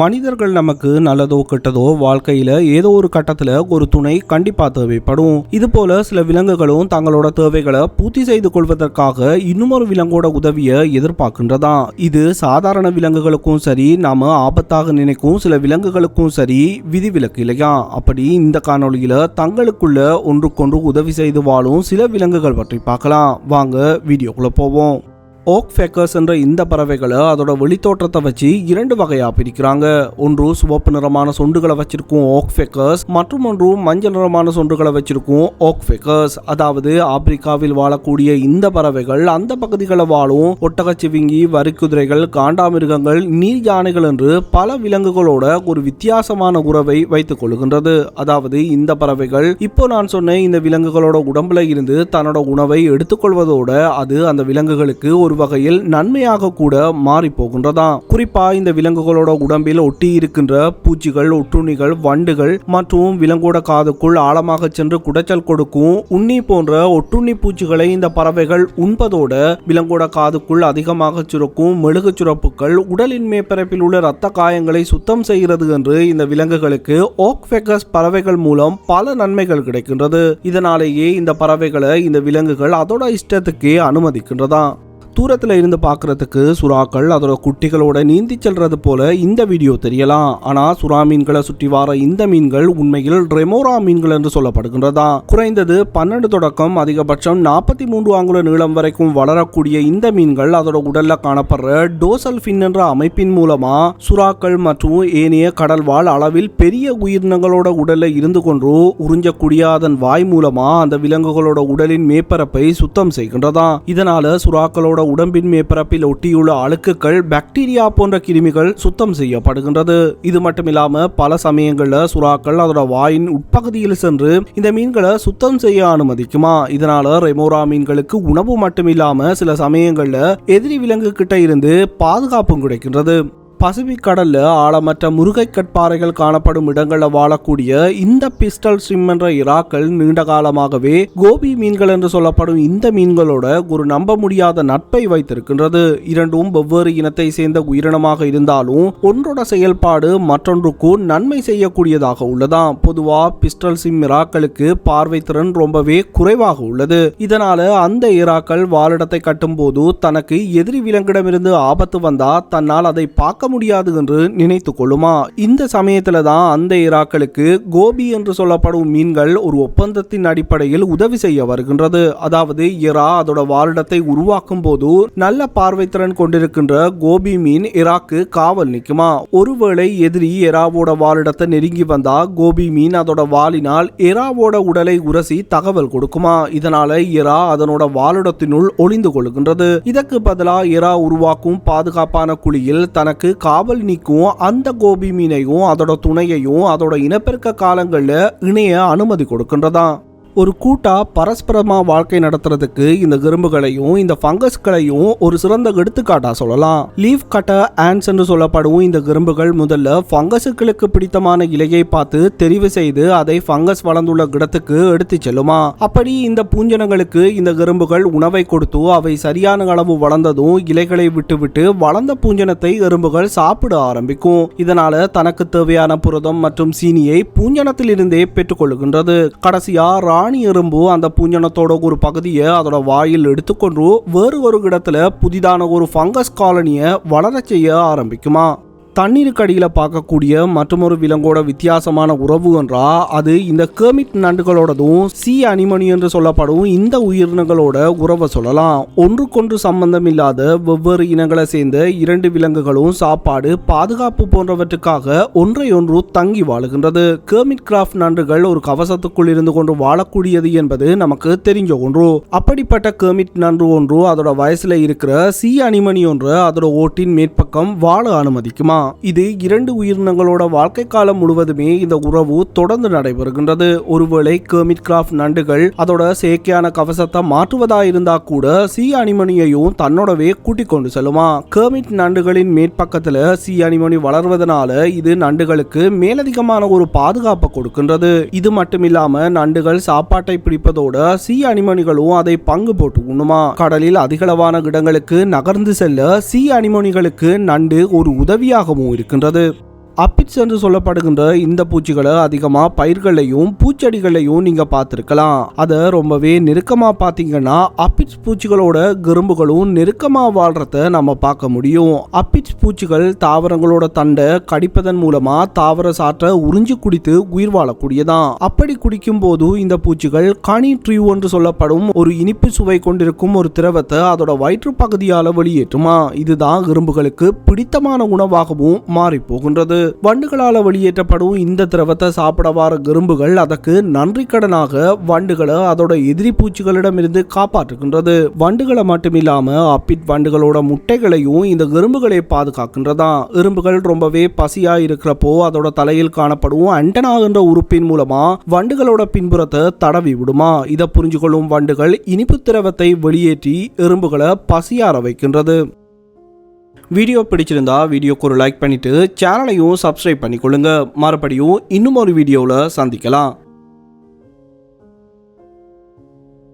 மனிதர்கள் நமக்கு நல்லதோ கெட்டதோ வாழ்க்கையில ஏதோ ஒரு கட்டத்துல ஒரு துணை கண்டிப்பா தேவைப்படும். இது போல சில விலங்குகளும் தங்களோட தேவைகளை பூர்த்தி செய்து கொள்வதற்காக இன்னுமொரு விலங்கோட உதவியை எதிர்பார்க்கின்றதா? இது சாதாரண விலங்குகளுக்கும் சரி நாம ஆபத்தாக நினைக்கும் சில விலங்குகளுக்கும் சரி விதிவிலக்கு இல்லையா? அப்படி இந்த காணொலியில தங்களுக்குள்ள ஒன்றுக்கொன்று உதவி செய்து வாழும் சில விலங்குகள் பற்றி பார்க்கலாம். வாங்க வீடியோக்குள்ள போவோம். ஓக் ஃபேக்கர்ஸ் என்ற இந்த பறவைகளை அதோட வெளித்தோற்றத்தை வச்சு இரண்டு வகையா பிரிக்கிறாங்க. ஒன்று சிவப்பு நிறமான சொண்டுகளை வச்சிருக்கும் ஓக் ஃபேக்கர்ஸ் மற்றும் ஒன்று மஞ்சள் நிறமான சொண்டுகளை வச்சிருக்கும் ஓக் ஃபேக்கர்ஸ் அதாவது ஆப்பிரிக்காவில் வாழக்கூடிய இந்த பறவைகள் அந்த பகுதிகளை வாழும் ஒட்டகச்சிவிங்கி வரிக்குதிரைகள் காண்டாமிருகங்கள் நீர் யானைகள் என்று பல விலங்குகளோட ஒரு வித்தியாசமான உறவை வைத்துக் கொள்கின்றது. அதாவது இந்த பறவைகள் இப்போ நான் சொன்ன இந்த விலங்குகளோட உடம்புல இருந்து தன்னோட உணவை எடுத்துக்கொள்வதோட அது அந்த விலங்குகளுக்கு ஒரு வகையில் நன்மையாக கூட மாறி போகின்றதாம் குறிப்பா இந்த விலங்குகளோட உடம்பில் ஒட்டி இருக்கின்ற பூச்சிகள் ஒட்டுண்ணிகள் வண்டுகள் மற்றும் விலங்கோட காதுக்குள் ஆழமாக சென்று குடைச்சல் கொடுக்கும் உண்ணி போன்ற ஒட்டுண்ணி பூச்சிகளை இந்த பறவைகள் உண்பதோட விலங்கோட காதுக்குள் அதிகமாக சுரக்கும் மெழுகு சுரப்புகள் உடலின் மேற்பரப்பில் உள்ள இரத்த காயங்களை சுத்தம் செய்கிறது என்று இந்த விலங்குகளுக்கு ஓக்ஃபெகஸ் பறவைகள் மூலம் பல நன்மைகள் கிடைக்கின்றது. இதனாலேயே இந்த பறவைகளை இந்த விலங்குகள் அதோட இஷ்டத்துக்கே அனுமதிக்கின்றதாம் தூரத்தில் இருந்து பார்க்கறதுக்கு சுறாக்கள் அதோட குட்டிகளோட நீந்தி செல்றது போல இந்த வீடியோ தெரியலாம். ஆனால் சுறா மீன்களை சுற்றி வர இந்த மீன்கள் உண்மையில் ரெமோரா மீன்கள் என்று சொல்லப்படுகின்றதா? குறைந்தது பன்னெண்டு தொடக்கம் அதிகபட்சம் நாற்பத்தி மூன்று ஆங்குல நீளம் வரைக்கும் வளரக்கூடிய இந்த மீன்கள் அதோட உடல்ல காணப்படுற டோசல் ஃபின் என்ற அமைப்பின் மூலமா சுறாக்கள் மற்றும் ஏனைய கடல் வாழ் அளவில் பெரிய உயிரினங்களோட உடல்ல இருந்து கொண்டு உறிஞ்சக்கூடிய அதன் வாய் மூலமா அந்த விலங்குகளோட உடலின் மேற்பரப்பை சுத்தம் செய்கின்றதா? இதனால சுறாக்களோட உடம்பின் மேற்பரப்பில் ஒட்டியுள்ள அழுக்குகள் பாக்டீரியா போன்ற கிருமிகள் சுத்தம் செய்யப்படுகின்றது. இது மட்டுமில்லாம பல சமயங்கள்ல சுறாக்கள் அதோட வாயின் உட்பகுதியில் சென்று இந்த மீன்களை சுத்தம் செய்ய அனுமதிக்குமா? இதனால ரெமோரா மீன்களுக்கு உணவு மட்டுமில்லாம சில சமயங்கள்ல எதிரி விலங்கு கிட்ட இருந்து பாதுகாப்பும் கிடைக்கின்றது. பசிபிக் கடல்ல ஆழமற்ற முருகை கட்பாறைகள் காணப்படும் இடங்களில் வாழக்கூடிய இந்த பிஸ்டல் ஸ்விம் என்ற இறாக்கள் நீண்ட காலமாகவே கோபி மீன்கள் என்று சொல்லப்படும் இந்த மீன்களோட ஒரு நம்ப முடியாத நட்பை வைத்திருக்கின்றது. இரண்டும் வெவ்வேறு இனத்தை சேர்ந்த உயிரினமாக இருந்தாலும் ஒன்றோட செயல்பாடு மற்றொன்றுக்கு நன்மை செய்யக்கூடியதாக உள்ளதாம். பொதுவா பிஸ்டல் சிம் இராக்களுக்கு பார்வை திறன் ரொம்பவே குறைவாக உள்ளது. இதனால அந்த இராக்கள் வாழிடத்தை கட்டும்போது தனக்கு எதிரி விலங்கிடமிருந்து ஆபத்து வந்தா தன்னால் அதை பார்க்க முடியாது என்று நினைத்து கொள்ளுமா இந்த சமயத்துல தான் அந்த இராக்களுக்கு கோபி என்று சொல்லப்படும் மீன்கள் ஒரு ஒப்பந்தத்தின் அடிப்படையில் உதவி செய்ய வருகின்றது. அதாவது இறா அதோட வாழிடத்தை உருவாக்கும் போது நல்ல பார்வைத்திறன் கொண்டிருக்கின்ற கோபி மீன் இராக்கு காவல் நிற்குமா? ஒருவேளை எதிரி எராவோட வாழிடத்தை நெருங்கி வந்தா கோபி மீன் அதோட வாலினால் எராவோட உடலை உரசி தகவல் கொடுக்குமா? இதனால இரா அதனோட வாழிடத்தினுள் ஒளிந்து கொள்கின்றது. இதற்கு பதிலா எரா உருவாக்கும் பாதுகாப்பான குழியில் தனக்கு காவல் நீக்கும் அந்த கோபி மீனையும் அதோட துணையையும் அதோட இனப்பெருக்க காலங்களில் இணைய அனுமதி கொடுக்கின்றதா ஒரு கூட்டாக பரஸ்பரமா வாழ்க்கை நடத்துறதுக்கு இந்த கிரும்புகளையும் இந்த ஃபங்கஸ்களையும் ஒரு சிறந்த எடுத்துக்காட்டாக சொல்லலாம். லீஃப் கட்டர் ஆன்ஸ் என்று சொல்லப்படும் இந்த கிரும்புகள் முதல்ல ஃபங்கஸுகளுக்கு பிடித்தமான இலையை பார்த்து தெரிவு செய்து அதை ஃபங்கஸ் வளர்ந்துள்ள இடத்துக்கு எடுத்து செல்லுமா. அப்படி இந்த பூஞ்சனங்களுக்கு இந்த கிரும்புகள் உணவை கொடுத்து அவை சரியான அளவு வளர்ந்ததும் இலைகளை விட்டுவிட்டு வளர்ந்த பூஞ்சனத்தை எறும்புகள் சாப்பிட ஆரம்பிக்கும். இதனால தனக்கு தேவையான புரதம் மற்றும் சீனியை பூஞ்சனத்திலிருந்தே பெற்றுக்கொள்கின்றது கடைசியா ராணி எறும்பு அந்த பூஞ்சனத்தோட ஒரு பகுதியை அதோட வாயில் எடுத்துக்கொண்டு வேறு ஒரு இடத்துல புதிதான ஒரு ஃபங்கஸ் காலனியை வளரச் செய்ய ஆரம்பிக்குமா? தண்ணீருக்கு அடியில் பார்க்கக்கூடிய மற்றொரு விலங்கோட வித்தியாசமான உறவு என்றா அது இந்த கேமிட் நண்டுகளோடதும் சி அனிமணி என்று சொல்லப்படும் இந்த உயிரினங்களோட உறவை சொல்லலாம். ஒன்றுக்கொன்று சம்பந்தம் இல்லாத வெவ்வேறு இனங்களை சேர்ந்த இரண்டு விலங்குகளும் சாப்பாடு பாதுகாப்பு போன்றவற்றுக்காக ஒன்றை ஒன்று தங்கி வாழுகின்றது. கேமிட் கிராஃப்ட் நண்டுகள் ஒரு கவசத்துக்குள் இருந்து கொண்டு வாழக்கூடியது என்பது நமக்கு தெரிஞ்ச ஒன்று. அப்படிப்பட்ட கேமிட் நன்று ஒன்று அதோட வயசுல இருக்கிற சி அனிமணி ஒன்று அதோட ஓட்டின் மேற்பக்கம் வாழ அனுமதிக்குமா? இது இரண்டு உயிரினங்களோட வாழ்க்கை காலம் முழுவதுமே இந்த உறவு தொடர்ந்து நடைபெறுகின்றது. ஒருவேளை கேமிட் கிராஃப்ட் நண்டுகள் அதோட செயற்கையான கவசத்தை மாற்றுவதா இருந்தா கூட சி அனிமணியையும் தன்னோடவே கூட்டிக் கொண்டு செல்லுமா? கேமிட் நண்டுகளின் மேற்பக்கத்துல சி அனிமணி வளர்வதனால இது நண்டுகளுக்கு மேலதிகமான ஒரு பாதுகாப்பை கொடுக்கின்றது. இது மட்டுமில்லாம நண்டுகள் சாப்பாட்டை பிடிப்பதோட சி அனிமணிகளும் அதை பங்கு போட்டு உண்ணுமா? கடலில் அதிகளவான இடங்களுக்கு நகர்ந்து செல்ல சி அனிமணிகளுக்கு நண்டு ஒரு உதவியாக സമൂഹമോ ഇരിക്കേണ്ടത് அப்பிட்ஸ் என்று சொல்லப்படுகின்ற இந்த பூச்சிகளை அதிகமாக பயிர்களையும் பூச்செடிகளையும் நீங்கள் பார்த்துருக்கலாம். அதை ரொம்பவே நெருக்கமாக பார்த்தீங்கன்னா அப்பிட்ஸ் பூச்சிகளோட கரும்புகளும் நெருக்கமாக வாழ்றத நம்ம பார்க்க முடியும். அப்பிட்ஸ் பூச்சிகள் தாவரங்களோட தண்டை கடிப்பதன் மூலமாக தாவர சாற்றை உறிஞ்சி குடித்து உயிர் வாழக்கூடியதான். அப்படி குடிக்கும் போது இந்த பூச்சிகள் கனி ட்ரியூ என்று சொல்லப்படும் ஒரு இனிப்பு சுவை கொண்டிருக்கும் ஒரு திரவத்தை அதோட வயிற்று பகுதியால் வெளியேற்றுமா. இதுதான் கரும்புகளுக்கு பிடித்தமான உணவாகவும் மாறி போகின்றது வண்டுகளால் வெளியேற்றப்படும் இந்த திரவத்தை சாப்பிட வர எறும்புகள் அதற்கு நன்றி கடனாக வண்டுகளை அதோட எதிரி பூச்சிகளிடமிருந்து காப்பாற்றுகின்றது. வண்டுகளை மட்டுமில்லாம அப்பிட் வண்டுகளோட முட்டைகளையும் இந்த எறும்புகளை பாதுகாக்கின்றதா? எறும்புகள் ரொம்பவே பசியா இருக்கிறப்போ அதோட தலையில் காணப்படும் அண்டனா என்ற உறுப்பின் மூலமா வண்டுகளோட பின்புறத்தை தடவி விடுமா? இதை புரிஞ்சு கொள்ளும் வண்டுகள் இனிப்பு திரவத்தை வெளியேற்றி எறும்புகளை பசியார வைக்கின்றது. வீடியோ பிடிச்சிருந்தா வீடியோக்கு ஒரு லைக் பண்ணிட்டு சேனலையும் சப்ஸ்கிரைப் பண்ணிக்கொள்ளுங்க. மறுபடியும் இன்னும் ஒரு வீடியோவில் சந்திக்கலாம்.